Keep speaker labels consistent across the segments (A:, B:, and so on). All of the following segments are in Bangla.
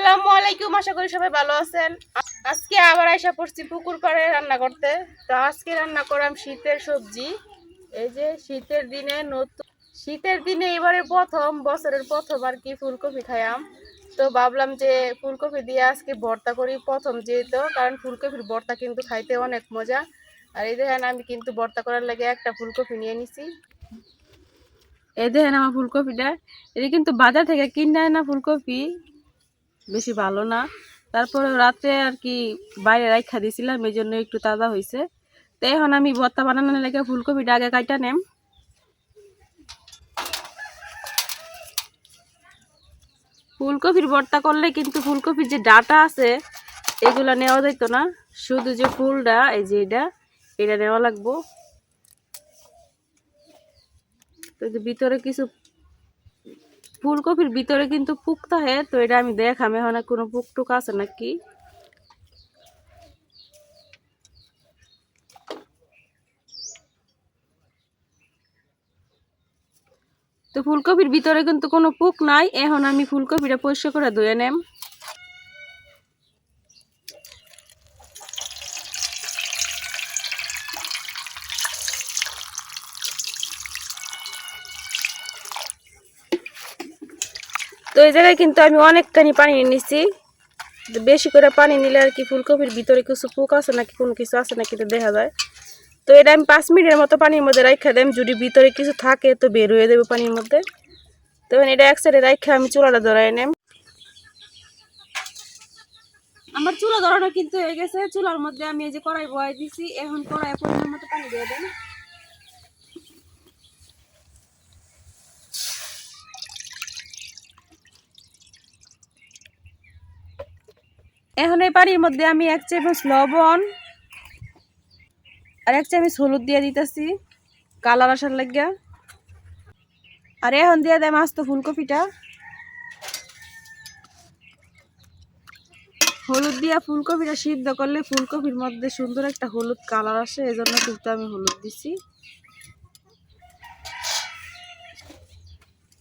A: আসসালামু আলাইকুম, আশা করি সবাই ভালো আছেন। আজকে আবার আইসা পড়ছি পুকুর পাড়ে রান্না করতে। তো আজকে রান্না করাম শীতের সবজি। এই যে শীতের দিনে নতুন শীতের দিনে এবারে প্রথম, বছরের প্রথম আর কি ফুলকপি খাইয়াম। তো ভাবলাম যে ফুলকপি দিয়ে আজকে ভর্তা করি প্রথম যেহেতু, কারণ ফুলকপির ভর্তা কিন্তু খাইতে অনেক মজা। আর এই দেখেন আমি কিন্তু ভর্তা করার লাগে একটা ফুলকপি নিয়ে নিছি। এই দেখেন আমার ফুলকপিটা। এটা কিন্তু বাজার থেকে কিনে না ফুলকপি। বেশি ভালো না। তারপরে রাত্রে আর কি বাইরে রাখা দিয়েছিলাম এই জন্য একটু তাজা হয়েছে তো এখন আমি ভর্তা বানানোর লেগে ফুলকপিটা আগে কাইটা নেম। ফুলকপির ভর্তা করলে কিন্তু ফুলকপির যে ডাটা আছে, এগুলা নেওয়া যাইতো না। শুধু যে ফুলটা এই যে এটা এটা নেওয়া লাগবো। তো ভিতরে কিছু ফুলকপির ভিতরে কিন্তু পুক থাকে তো এটা আমি দেখাম, এখন কোনো পুক টুক আছে নাকি? তো ফুলকপির ভিতরে কিন্তু কোনো পুক নাই, এখন আমি ফুলকপিটা পরিষ্কার করে ধুয়ে নেম। এই জায়গায় কিন্তু আমি অনেকখানি পানি নিয়ে নিছি। তো বেশি করে পানি নিলে আর কি ফুলকপির ভিতরে কিছু পোক আছে নাকি, কোনো কিছু আছে নাকি তো দেখা যায়। তো এটা আমি পাঁচ মিনিটের মতো পানির মধ্যে রাখা দেম যদি ভিতরে কিছু থাকে তো বের হয়ে দেবে পানির মধ্যে। তো এটা এক সাইডে রাখা আমি চুলাটা ধরাই নেম আমার চুলা ধরানো কিন্তু হয়ে গেছে, চুলার মধ্যে আমি এই যে কড়াই বয়াই দিছি, এখন কড়াই পরিমাণ মতো পানি দিয়ে দেন এখন এই পানির মধ্যে আমি এক চামচ লবণ আর এক চামচ হলুদ দিয়ে দিতেছি, কালার আসার লাগিয়া। আর এখন দিয়ে দেয় মাছ তো ফুলকপিটা। হলুদ দিয়া ফুলকপিটা সিদ্ধ করলে ফুলকপির মধ্যে সুন্দর একটা হলুদ কালার আসে, এজন্য কিন্তু আমি হলুদ দিছি।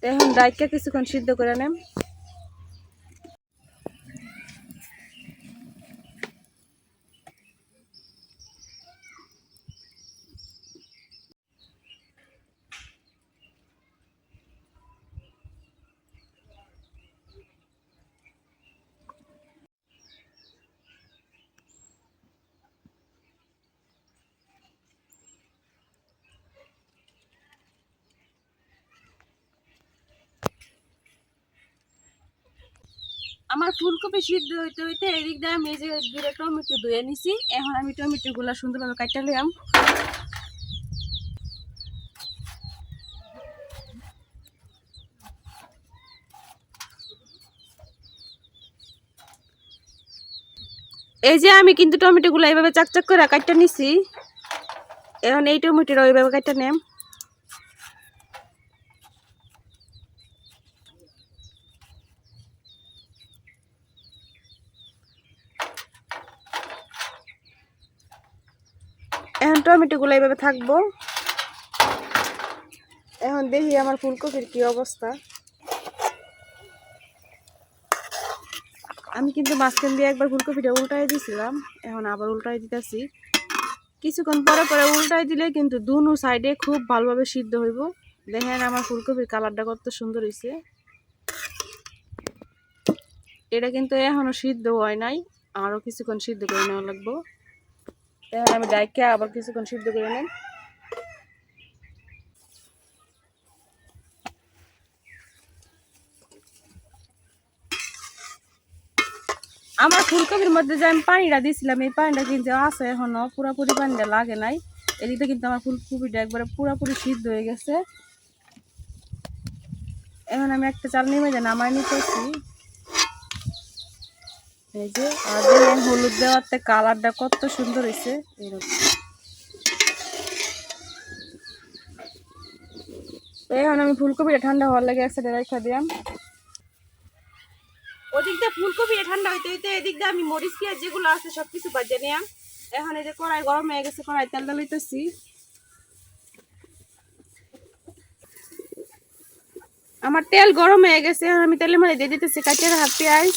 A: এখন ডাইকা কিছুক্ষণ সিদ্ধ করে নেম। আমার ফুলকপি সিদ্ধ হইতে হইতে এদিক দিয়ে আমি যে দুটো টমেটো ধুয়ে নিছি। এখন আমি টমেটো গুলা সুন্দরভাবে কাটা লিয়াম এই যে আমি কিন্তু টমেটো গুলা এইভাবে চাকচাক করে কাটটা নিছি। এখন এই টমেটোটা ওইভাবে কাটটা নেম। এখন এইভাবে থাকব। এখন দেখি আমার ফুলকপির কি অবস্থা। আমি কিন্তু মাঝখান দিয়ে একবার ফুলকপিটা উল্টাই দিয়েছিলাম এখন আবার উল্টাই দিতেছি। কিছুক্ষণ পরে পরে উল্টাই দিলে কিন্তু দুনো সাইডে খুব ভালোভাবে সিদ্ধ হইব। দেখেন আমার ফুলকপির কালারটা কত সুন্দর হয়েছে এটা কিন্তু এখনও সিদ্ধ হয় নাই আরও কিছুক্ষণ সিদ্ধ করে নেওয়া লাগবো। এখন আমি ডাইকে আবার কিছুক্ষণ সিদ্ধ করে নেন আমার ফুলকপির মধ্যে যে আমি পানিটা দিয়েছিলাম, এই পানিটা কিন্তু আছে এখনও, পুরাপুরি পানিটা লাগে নাই। এদিকে কিন্তু আমার ফুলকপিটা একবারে পুরাপুরি সিদ্ধ হয়ে গেছে। এখন আমি একটা চাল নেমে যে নামাই নিতেছি এই যে আর হলুদ দেওয়াতে কালারটা কত সুন্দর হয়েছে, এরকম। এখন আমি ফুলকপিটা ঠান্ডা হওয়ার লাগে এক সাইডে রেখা দিলাম ওদিক দিয়ে ফুলকপিটা ঠান্ডা হইতে হইতে এদিক দিয়ে আমি মরিচ, পেঁয়াজ যেগুলো আছে সব কিছু বাজে নিলাম এখন এই যে কড়াই গরম হয়ে গেছে, কড়াই তেল ডালাইতেছি আমার তেল গরম হয়ে গেছে আমি তেলের মধ্যে দিয়ে দিতেছি কাঁচা হাফ পেঁয়াজ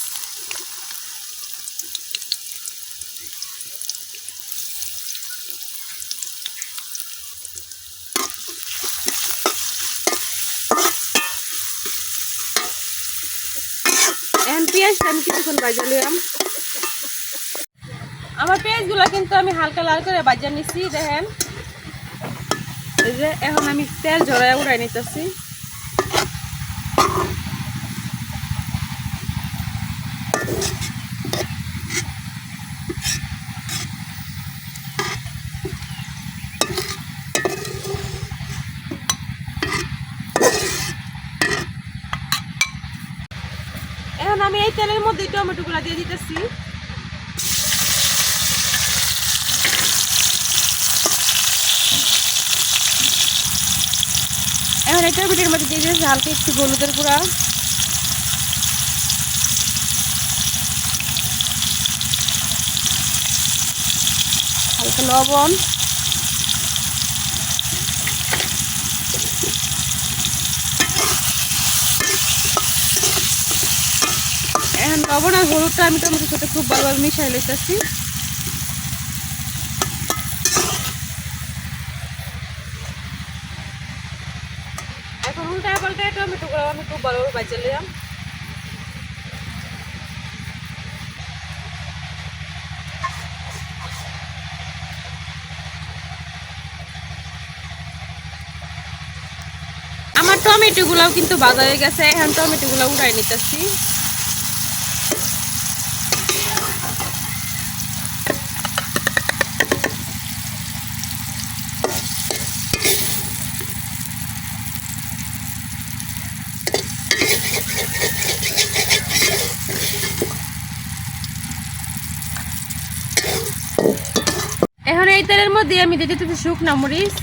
A: এখন পেঁয়াজটা আমি কিছুক্ষণ বাজা নিলাম আমার পেঁয়াজগুলো কিন্তু আমি হালকা লাল করে বাজা নিছি, দেখেন। এই যে, এখন আমি তেল ঝরাই উড়াই নিতেছি এখন আমি তেলের মধ্যে টমেটোগুলো দিয়ে দিতেছি। এখন এই টমেটোর মধ্যে দিয়ে দিয়েছি হালকা একটু হলুদের গুঁড়া। হালকা লবণ। এখন লবণ আর হলুদটা আমি টমেটোর সাথে খুব ভালোভাবে মিশাই এখন উল্টায় পাল্টায় টমেটোগুলো আমি খুব ভালোভাবে আমার টমেটো গুলাও কিন্তু বাজা হয়ে গেছে, এখন টমেটো গুলা উড়াই নিতেছি। এখন এই তেলের মধ্যে আমি দিয়ে দিতেছি শুকনা মরিচ।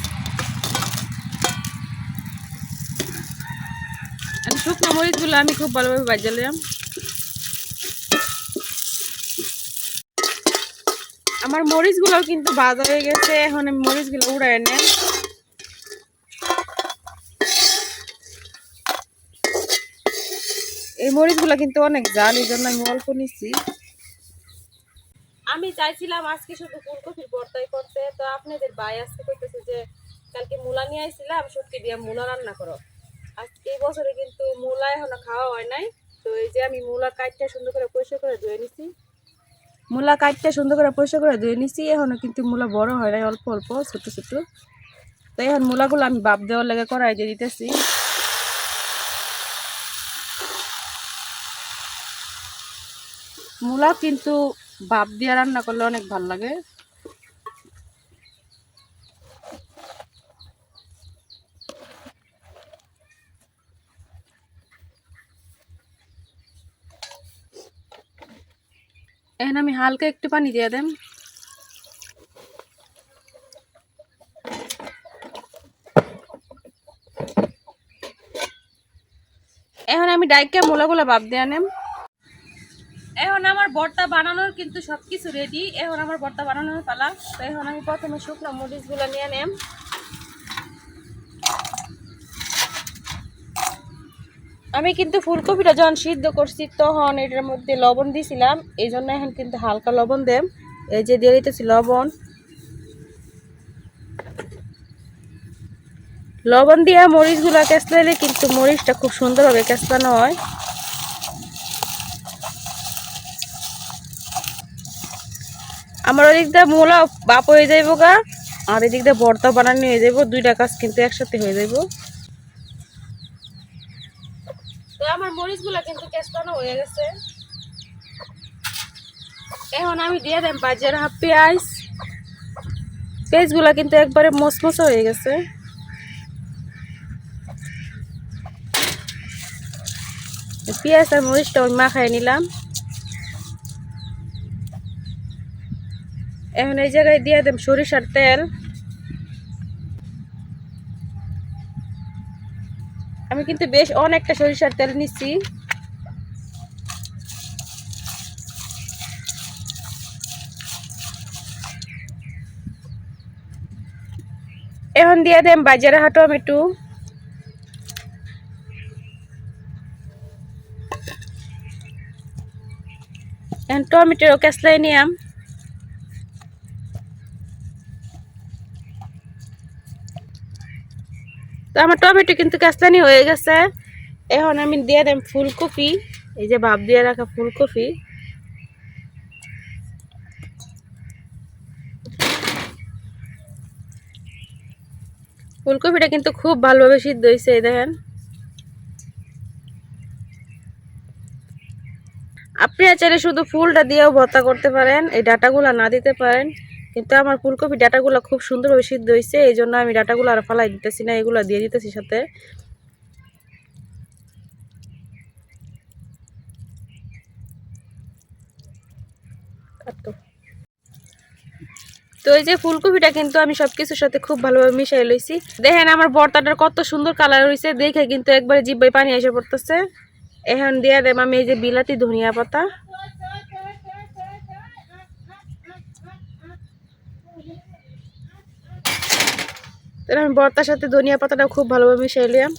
A: শুকনো মরিচগুলো আমি খুব ভালোভাবে বাজালাম আমার মরিচগুলো কিন্তু বাজা হয়ে গেছে, এখন আমি মরিচগুলো উড়াই নেন এই মরিচগুলো কিন্তু অনেক জাল, এই জন্য আমি অল্প নিচ্ছি। আমি চাইছিলাম আজকে শুধু ফুলকপির ভর্তাই করতে, তো আপনাদের ভাই আজকে করতেছে যে, কালকে মূলা নিয়ে আসছিলাম শুটকি দিয়ে মূলা রান্না করো। আজকে এই বছরে কিন্তু মূলা এখনও খাওয়া হয় নাই, তো এই যে আমি মূলা কাটটা সুন্দর করে পরিষ্কার করে ধুয়ে নিছি। মূলা কাটটা সুন্দর করে পরিষ্কার করে ধুয়ে নিছি। এখনও কিন্তু মূলা বড় হয় নাই, অল্প অল্প, ছোট ছোট। তো এখন মূলাগুলো আমি বাপ দেওয়ার লেগে করাই দিয়ে দিতেছি। মূলা কিন্তু বাপ দিয়ে রান্না করলে অনেক ভালো লাগে। এখন আমি হালকা একটু পানি দিয়ে দেন। এখন আমি ডাইকে মোলাগুলা বাপ দিয়ে আনেম। এখন আমার বর্তা বানানোর কিন্তু সব কিছু রেডি এখন আমার বর্তা বানানোর পালা। তো এখন আমি প্রথমে শুকনো মরিচগুলো নিয়ে নেম আমি কিন্তু ফুলকপিটা যখন সিদ্ধ করছি, তখন এটার মধ্যে লবণ দিয়েছিলাম এই জন্য এখন কিন্তু হালকা লবণ দেম। এই যে দিয়ে দিতেছি লবণ। লবণ দিয়ে মরিচগুলো কেসলাইলে কিন্তু মরিচটা খুব সুন্দরভাবে কেসলানো হয়। আমার ওদিক দিয়ে মূলা বাপ হয়ে যাইব গা আর এদিক দিয়ে ভর্তা বানানো হয়ে যাইব। দুইটা কাজ কিন্তু একসাথে হয়ে যাইব। আমার মরিচগুলা কিন্তু কেস্তানো হয়ে গেছে। এখন আমি দিয়ে দেন বাজার হাফ পেঁয়াজ। পেঁয়াজগুলা কিন্তু একবারে মসমস হয়ে গেছে। পেঁয়াজ আর মরিচটা আমি মাখাই নিলাম। এখন এই জায়গায় দিয়ে দেব সরিষার তেল। আমি কিন্তু বেশ অনেকটা সরিষার তেল নিচ্ছি। এখন দিয়ে দেন বাজারে হা টমেটো। এখন টমেটোর কেসলাই নিয়াম তো আমার টমেটো কিন্তু কাস্তানি হয়ে গেছে। এখন আমি দিয়ে দেব ফুলকপি। এই যে ভাব দিয়ে রাখা ফুলকপি। ফুলকপিটা কিন্তু খুব ভালোভাবে সিদ্ধ হয়েছে, এই দেখেন। আপনি চাইলে শুধু ফুলটা দিয়েও ভর্তা করতে পারেন, এই ডাটাগুলো না দিতে পারেন। কিন্তু আমার ফুলকপি ডাটাগুলো খুব সুন্দরভাবে সিদ্ধ হয়েছে এই জন্য আমি ডাটাগুলো আর ফালাই দিতেছি না, এগুলো দিয়ে দিতেছি সাথে। তো এই যে ফুলকপিটা কিন্তু আমি সবকিছুর সাথে খুব ভালোভাবে মিশাই লইছি। দেখেন আমার বর্তাটার কত সুন্দর কালার হয়েছে দেখে কিন্তু একবারে জিব্বাই পানি এসে পড়তেছে। এখন দিয়ে দেব আমি এই যে বিলাতি ধনিয়া পাতা। তাহলে আমি বর্তার সাথে ধনিয়া পাতাটা খুব ভালোভাবে মিশাই লিয়াম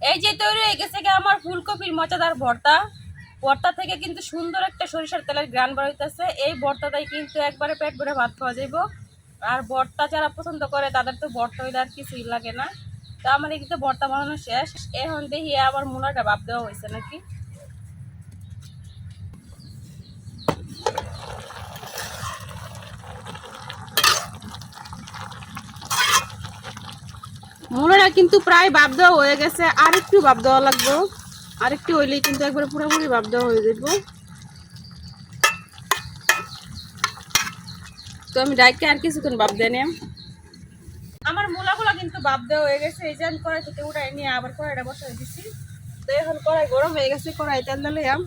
A: এই যে তৈরি হয়ে গেছে গিয়ে আমার ফুলকপির মজাদার ভর্তা। ভর্তা থেকে কিন্তু সুন্দর একটা সরিষার তেলের গ্রান বার হইতেছে। এই ভর্তাটাই কিন্তু একবারে পেট ভরে ভাত খাওয়া যাইব। আর ভর্তা যারা পছন্দ করে, তাদের তো ভর্তা হইলে আর কিছুই লাগে না। তো আমার কিন্তু ভর্তা বানানো শেষ। এখন দেখি আবার মুলাটা ভাব দেওয়া হয়েছে নাকি। মূলাটা কিন্তু প্রায় ভাব দেওয়া হয়ে গেছে। আর একটু ভাব দেওয়া লাগবে। আর একটু হইলেই কিন্তু একবারে পুরোপুরি ভাব দেওয়া হয়ে যাব তো আমি ডাইকে আর কিছুক্ষণ বাপ দিয়ে নিলাম আমার মূলাগুলো কিন্তু বাপ দেওয়া হয়ে গেছে। এই যে আমি কড়াই থেকে উঠাই নিয়ে আবার কড়াইটা বসাই দিছি। তো এখন কড়াই গরম হয়ে গেছে, কড়াই তেল দিলাম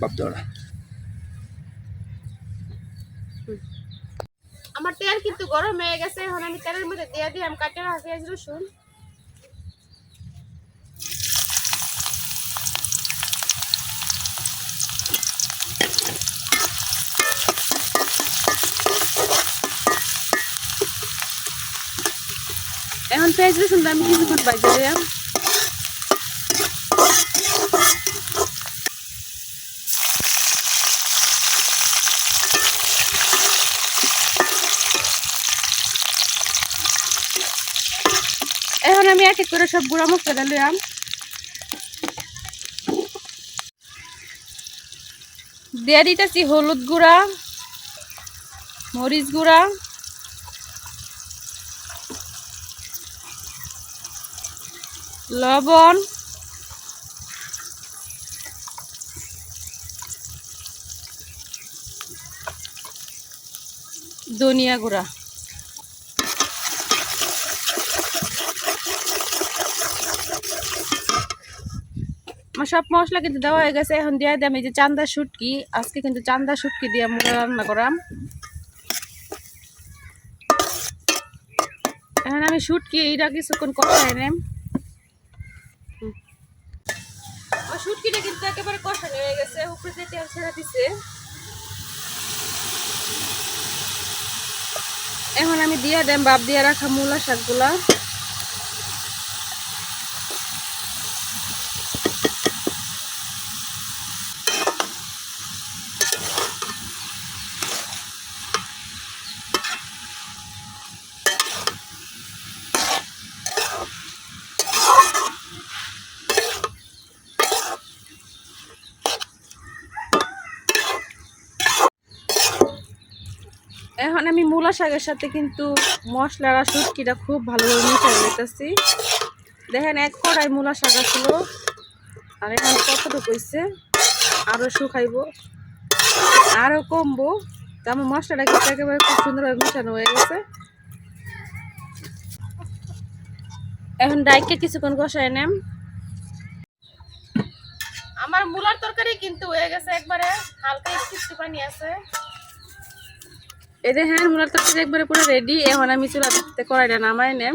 B: বাপদড়া
A: আমার তেল কিন্তু গরম হয়ে গেছে, এখন আমি তেলের মধ্যে দিয়ে দিই, আমি কাটে রাখা পেঁয়াজ, রসুন। এখন পেঁয়াজ রসুন আমি কিছুক্ষণ বাজে দিলাম এখন করে সব গুঁড়া মশলা দিলাম দিয়ে দিতেছি হলুদ গুঁড়া মরিচ গুঁড়া। লবণ। ধনিয়া গুঁড়া। আমার সব মশলা কিন্তু দেওয়া হয়ে গেছে। এখন দিয়ে দিলাম এই যে চান্দা শুটকি। আজকে কিন্তু চান্দা শুটকি দিয়ে মুড়া রান্না করাম এখন আমি শুটকি এইটা কিছুক্ষণ কষাই নেম। আমার শুটকিটা কিন্তু একেবারে কষানো হয়ে গেছে। উপরে দিয়ে তেল ছেড়ে দিছে। এখন আমি দিয়ে দেম বাপ দিয়ে রাখা মূলা শাকগুলা। এখন আমি মূলা শাকের সাথে কিন্তু মশলার আর খুব ভালোভাবে মিশিয়ে নিতেছি। দেখেন এক কড়াই মূলা শাক আসলো। আর এখানে কতটুকু হয়েছে আরও শুকাইব। আরও কমবো। তো আমার মশলাটা কিন্তু একেবারে খুব সুন্দরভাবে মিশানো হয়ে গেছে। এখন ডাইকে কিছুক্ষণ কষায় নেম। আমার মূলার তরকারি কিন্তু হয়ে গেছে একবারে হালকা একটু পানি আছে। এই যে হ্যাঁ তরকারি একবারে পুরো রেডি এখন আমি চুলা কড়াইটা নামাই নেম।